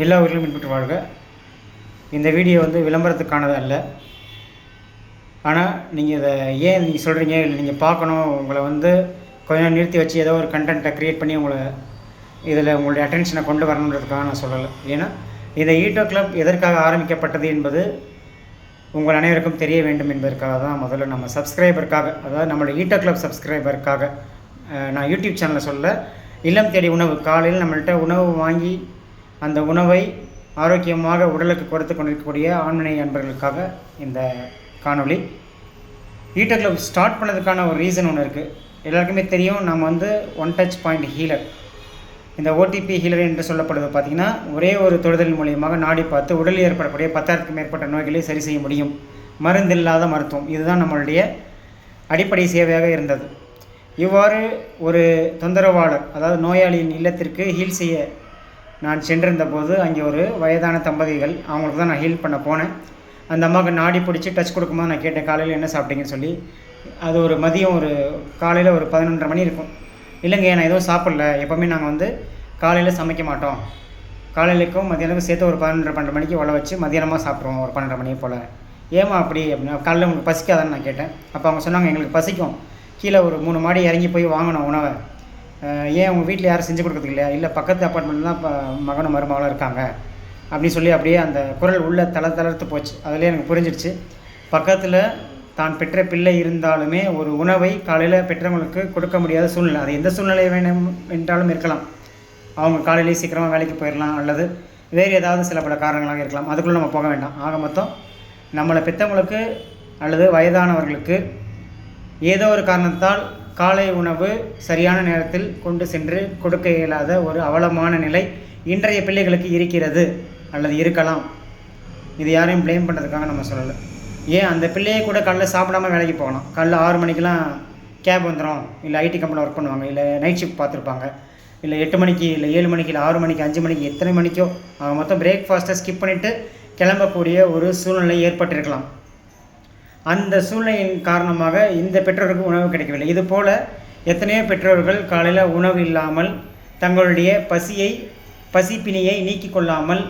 எல்லா ஊர்களும் மின்பெற்று வாழ்க. இந்த வீடியோ வந்து விளம்பரத்துக்கானது அல்ல. ஆனால் நீங்கள் இதை ஏன் நீங்கள் சொல்கிறீங்க இல்லை நீங்கள் பார்க்கணும். உங்களை வந்து கொஞ்ச நேரம் நிறுத்தி வச்சு ஏதோ ஒரு கண்டென்ட்டை க்ரியேட் பண்ணி உங்களை இதில் உங்களுடைய அட்டென்ஷனை கொண்டு வரணுன்றதுக்காக நான் சொல்லலை. ஏன்னா இந்த ஈட்டோ கிளப் எதற்காக ஆரம்பிக்கப்பட்டது என்பது உங்கள் அனைவருக்கும் தெரிய வேண்டும் என்பதற்காக தான் முதல்ல நம்ம சப்ஸ்கிரைபருக்காக அதாவது நம்மளோட ஈட்டோ கிளப் சப்ஸ்கிரைபருக்காக நான் யூடியூப் சேனலில் சொல்ல இல்லம் தேடி உணவு. காலையில் நம்மள்கிட்ட உணவு வாங்கி அந்த உணவை ஆரோக்கியமாக உடலுக்கு கொடுத்து கொண்டிருக்கக்கூடிய ஆண்மனை அன்பர்களுக்காக இந்த காணொளி. ஈட்டோ கிளப் ஸ்டார்ட் பண்ணதுக்கான ஒரு ரீசன் ஒன்று இருக்குது எல்லாருக்குமே தெரியும் நம்ம வந்து ஒன் டச் பாயிண்ட் ஹீலர் இந்த ஓடிபி ஹீலர் என்று சொல்லப்படுவது பார்த்திங்கன்னா ஒரே ஒரு தொடுதல் மூலியமாக நாடி பார்த்து உடலில் ஏற்படக்கூடிய பத்தாயிரத்துக்கும் மேற்பட்ட நோய்களை சரி செய்ய முடியும். மருந்தில்லாத மருத்துவம். இதுதான் நம்மளுடைய அடிப்படை சேவையாக இருந்தது. இவ்வாறு ஒரு தொந்தரவாளர் அதாவது நோயாளியின் இல்லத்திற்கு ஹீல் செய்ய நான் சென்றிருந்த போது அங்கே ஒரு வயதான தம்பதிகள் அவங்களுக்கு தான் நான் ஹீல் பண்ண போனேன். அந்த அம்மாவுக்கு நாடி பிடிச்சி டச் கொடுக்கும்போது நான் கேட்டேன் காலையில் என்ன சாப்பிட்டீங்கன்னு சொல்லி? அது ஒரு மதியம் ஒரு காலையில் ஒரு பதினொன்றரை மணி இருக்கும். இல்லைங்க நான் எதுவும் சாப்பிடல. எப்போவுமே நாங்கள் வந்து காலையில் சமைக்க மாட்டோம். காலையிலக்கும் மதியானக்கும் சேர்த்து ஒரு பதினொன்றரை பன்னெண்டு மணிக்கு உழ வச்சு மதியானமாக சாப்பிட்ருவோம் ஒரு பன்னெண்டரை மணி போல். ஏமா அப்படி? அப்படின்னா காலையில் உங்களுக்கு பசிக்காதான்னு நான் கேட்டேன். அப்போ அவங்க சொன்னாங்க எங்களுக்கு பசிக்கும். கீழே ஒரு மூணு மாடி இறங்கி போய் வாங்கணும் உணவை. ஏன் உங்கள் வீட்டில் யாரும் செஞ்சு கொடுக்குறது இல்லையா? இல்லை பக்கத்து அப்பார்ட்மெண்ட் தான் இப்போ மகனும் மருமகளும் இருக்காங்க. அப்படின்னு சொல்லி அப்படியே அந்த குரல் உள்ள தள தளர்த்து போச்சு. அதிலே எனக்கு புரிஞ்சிடுச்சு. பக்கத்தில் தான் பெற்ற பிள்ளை இருந்தாலுமே ஒரு உணவை காலையில் பெற்றவங்களுக்கு கொடுக்க முடியாத சூழ்நிலை. அது எந்த சூழ்நிலை வேணும் என்றாலும் இருக்கலாம். அவங்க காலையிலேயே சீக்கிரமாக வேலைக்கு போயிடலாம் அல்லது வேறு ஏதாவது சில பல காரணங்களாக இருக்கலாம். அதுக்குள்ளே நம்ம போக வேண்டாம். ஆக மொத்தம் நம்மளை பெற்றவங்களுக்கு அல்லது வயதானவர்களுக்கு ஏதோ ஒரு காரணத்தால் காலை உணவு சரியான நேரத்தில் கொண்டு சென்று கொடுக்க இயலாத ஒரு அவலமான நிலை இன்றைய பிள்ளைகளுக்கு இருக்கிறது அல்லது இருக்கலாம். இது யாரையும் ப்ளேம் பண்ணுறதுக்காக நம்ம சொல்லலை. ஏன் அந்த பிள்ளையை கூட காலைல சாப்பிடாம வேலைக்கு போகலாம் காலைல ஆறு மணிக்கெலாம் கேப் வந்துடும் இல்லை ஐடி கம்பெனியில் ஒர்க் பண்ணுவாங்க. இல்லை நைட் ஷிஃப்ட் பார்த்துருப்பாங்க. இல்லை எட்டு மணிக்கு இல்லை ஏழு மணிக்கு இல்லை ஆறு மணிக்கு அஞ்சு மணிக்கு எத்தனை மணிக்கோ அவங்க மொத்தம் பிரேக்ஃபாஸ்ட்டை ஸ்கிப் பண்ணிவிட்டு கிளம்பக்கூடிய ஒரு சூழ்நிலை ஏற்பட்டிருக்கலாம். அந்த சூழ்நிலையின் காரணமாக இந்த பெற்றோருக்கு உணவு கிடைக்கவில்லை. இதுபோல் எத்தனையோ பெற்றோர்கள் காலையில் உணவு இல்லாமல் தங்களுடைய பசியை பசிப்பினியை நீக்கிக் கொள்ளாமல்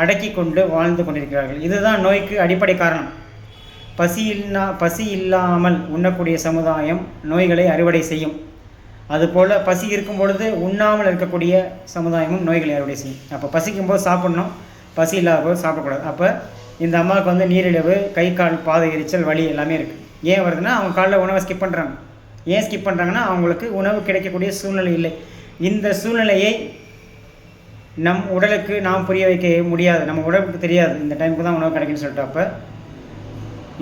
அடக்கி கொண்டு வாழ்ந்து கொண்டிருக்கிறார்கள். இதுதான் நோய்க்கு அடிப்படை காரணம். பசி இல்லா பசி இல்லாமல் உண்ணக்கூடிய சமுதாயம் நோய்களை அறுவடை செய்யும். அதுபோல் பசி இருக்கும் பொழுது உண்ணாமல் இருக்கக்கூடிய சமுதாயமும் நோய்களை அறுவடை செய்யும். அப்போ பசிக்கும் போது சாப்பிடணும். பசி இல்லாத போது சாப்பிடக்கூடாது. அப்போ இந்த அம்மாவுக்கு வந்து நீரிழிவு கை கால் பாத எரிச்சல் வலி எல்லாமே இருக்குது ஏன் வருதுன்னா அவங்க காலைல உணவை ஸ்கிப் பண்ணுறாங்க ஏன் ஸ்கிப் பண்ணுறாங்கன்னா அவங்களுக்கு உணவு கிடைக்கக்கூடிய சூழ்நிலை இல்லை. இந்த சூழ்நிலையை நம் உடலுக்கு நாம் புரிய வைக்க முடியாது. நம்ம உடலுக்கு தெரியாது. இந்த டைமுக்கு தான் உணவு கிடைக்குன்னு சொல்லிட்டு அப்போ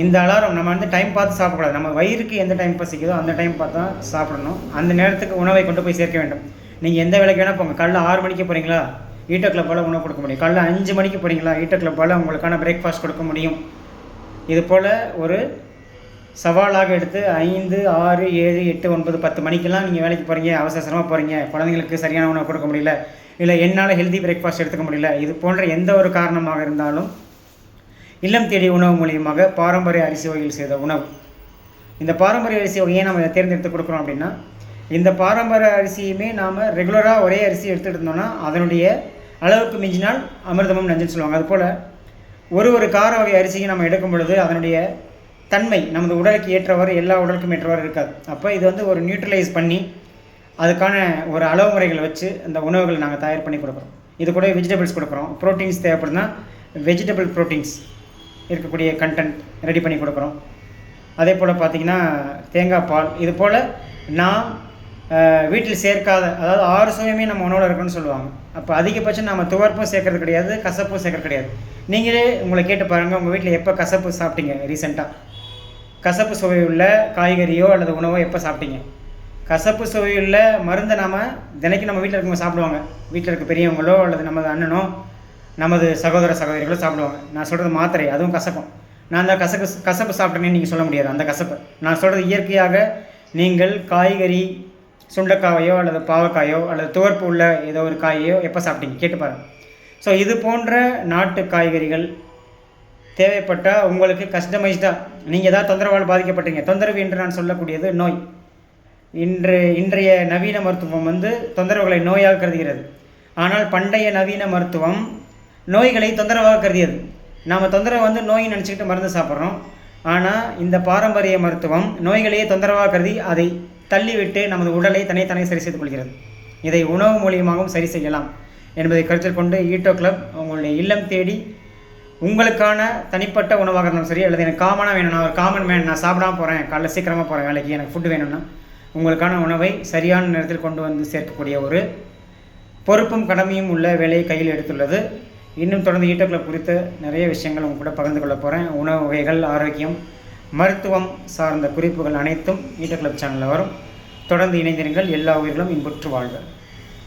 இந்த அலாரம் நம்ம வந்து டைம் பார்த்து சாப்பிடக்கூடாது. நம்ம வயிறுக்கு எந்த டைம் பசிக்குதோ அந்த டைம் பார்த்து தான் சாப்பிடணும். அந்த நேரத்துக்கு உணவை கொண்டு போய் சேர்க்க வேண்டும். நீங்கள் எந்த வேலைக்கு வேணால் போங்க. காலைல ஆறு மணிக்கு போகிறீங்களா ஈட்டோ கிளப்பால் உணவு கொடுக்க முடியும். காலைல அஞ்சு மணிக்கு போகிறீங்களா ஈட்டோ கிளப்பால் உங்களுக்கான பிரேக்ஃபாஸ்ட் கொடுக்க முடியும். இது போல் ஒரு சவாலாக எடுத்து ஐந்து ஆறு ஏழு எட்டு ஒன்பது பத்து மணிக்கெல்லாம் நீங்கள் வேலைக்கு போகிறீங்க அவசரமாக போகிறீங்க குழந்தைங்களுக்கு சரியான உணவு கொடுக்க முடியல இல்லை என்னால் ஹெல்தி பிரேக்ஃபாஸ்ட் எடுத்துக்க முடியல இது போன்ற எந்த ஒரு காரணமாக இருந்தாலும் இல்லம் தேடி உணவு மூலியமாக பாரம்பரிய அரிசி வகையில் செய்த உணவு. இந்த பாரம்பரிய அரிசி வகையை நம்ம தேர்ந்தெடுத்து கொடுக்குறோம் அப்படின்னா இந்த பாரம்பரிய அரிசியுமே நாம் ரெகுலராக ஒரே அரிசி எடுத்துகிட்டு இருந்தோம்னா அதனுடைய அளவுக்கு மிஞ்சினால் அமிர்தமும் நஞ்சுன்னு சொல்லுவாங்க. அதுபோல் ஒரு ஒரு கார வகை அரிசியும் நம்ம எடுக்கும் பொழுது அதனுடைய தன்மை நமது உடலுக்கு ஏற்றவாறு எல்லா உடலுக்கும் ஏற்றவாறு இருக்காது. அப்போ இது வந்து ஒரு நியூட்ரலைஸ் பண்ணி அதுக்கான ஒரு அளவு முறைகளை வச்சு அந்த உணவுகளை நாங்கள் தயார் பண்ணி கொடுக்குறோம். இது கூட வெஜிடபிள்ஸ் கொடுக்குறோம். ப்ரோட்டீன்ஸ் தேவைப்படுதுன்னா வெஜிடபிள் ப்ரோட்டீன்ஸ் இருக்கக்கூடிய கண்டென்ட் ரெடி பண்ணி கொடுக்குறோம். அதே போல் பார்த்திங்கன்னா தேங்காய் பால் இது போல் நாம் வீட்டில் சேர்க்காத அதாவது ஆறு சுவையுமே நம்ம உணவில் இருக்குன்னு சொல்லுவாங்க. அப்போ அதிகபட்சம் நம்ம துவர்ப்பும் சேர்க்கறது கிடையாது கசப்பும் சேர்க்கறது கிடையாது. நீங்களே உங்களை கேட்டு பாருங்கள் உங்கள் வீட்டில் எப்போ கசப்பு சாப்பிட்டீங்க ரீசெண்டாக கசப்பு சுவையுள்ள காய்கறியோ அல்லது உணவோ எப்போ சாப்பிட்டீங்க? கசப்பு சுவையுள்ள மருந்தை நாம் தினைக்கும் நம்ம வீட்டில் இருக்கவங்க சாப்பிடுவாங்க. வீட்டில் இருக்க பெரியவங்களோ அல்லது நமது அண்ணனோ நமது சகோதர சகோதரிகளோ சாப்பிடுவாங்க. நான் சொல்கிறது மாத்திரை அதுவும் கசக்கும் நான் அந்த கசப்பு கசப்பு சாப்பிட்டேன்னு நீங்கள் சொல்ல முடியாது அந்த கசப்பு. நான் சொல்கிறது இயற்கையாக நீங்கள் காய்கறி சுண்டைக்காயோ அல்லது பாவக்காயோ அல்லது துவர்ப்பு உள்ள ஏதோ ஒரு காயையோ எப்போ சாப்பிட்டீங்க? கேட்டு பாருங்கள் ஸோ இது போன்ற நாட்டு காய்கறிகள் தேவைப்பட்டால் உங்களுக்கு கஸ்டமைஸ்டாக நீங்கள் ஏதாவது தொந்தரவால் பாதிக்கப்பட்டீங்க. தொந்தரவு என்று நான் சொல்லக்கூடியது நோய். இன்று இன்றைய நவீன மருத்துவம் வந்து தொந்தரவுகளை நோயாக கருதுகிறது. ஆனால் பண்டைய நவீன மருத்துவம் நோய்களை தொந்தரவாக கருதியது. நாம் தொந்தரவு வந்து நோய் நினச்சிக்கிட்டு மருந்து சாப்பிட்றோம். ஆனால் இந்த பாரம்பரிய மருத்துவம் நோய்களையே தொந்தரவாக கருதி அதை தள்ளிவிட்டு நமது உடலை தனித்தனி சரி செய்து கொள்கிறது. இதை உணவு மூலியமாகவும் சரி செய்யலாம் என்பதை கருத்தில் கொண்டு ஈட்டோ கிளப் உங்களுடைய இல்லம் தேடி உங்களுக்கான தனிப்பட்ட உணவாக இருந்தாலும் சரி அல்லது எனக்கு காமனாக வேணும்னா ஒரு காமன் மேன் நான் சாப்பிடாம போகிறேன் காலைல சீக்கிரமாக போகிறேன் வேலைக்கு எனக்கு ஃபுட்டு வேணும்னா உங்களுக்கான உணவை சரியான நேரத்தில் கொண்டு வந்து சேர்க்கக்கூடிய ஒரு பொறுப்பும் கடமையும் உள்ள வேலையை கையில் எடுத்துள்ளது. இன்னும் தொடர்ந்து ஈட்டோ கிளப் குறித்த நிறைய விஷயங்கள் உங்க கூட பகிர்ந்து கொள்ள போகிறேன் உணவு வகைகள் ஆரோக்கியம் மருத்துவம் சார்ந்த குறிப்புகள் அனைத்தும் ஈட்ட கிளப் சேனலில் வரும். தொடர்ந்து இணைந்திருங்கள். எல்லா உயிர்களும் இன்புற்று வாழ்க.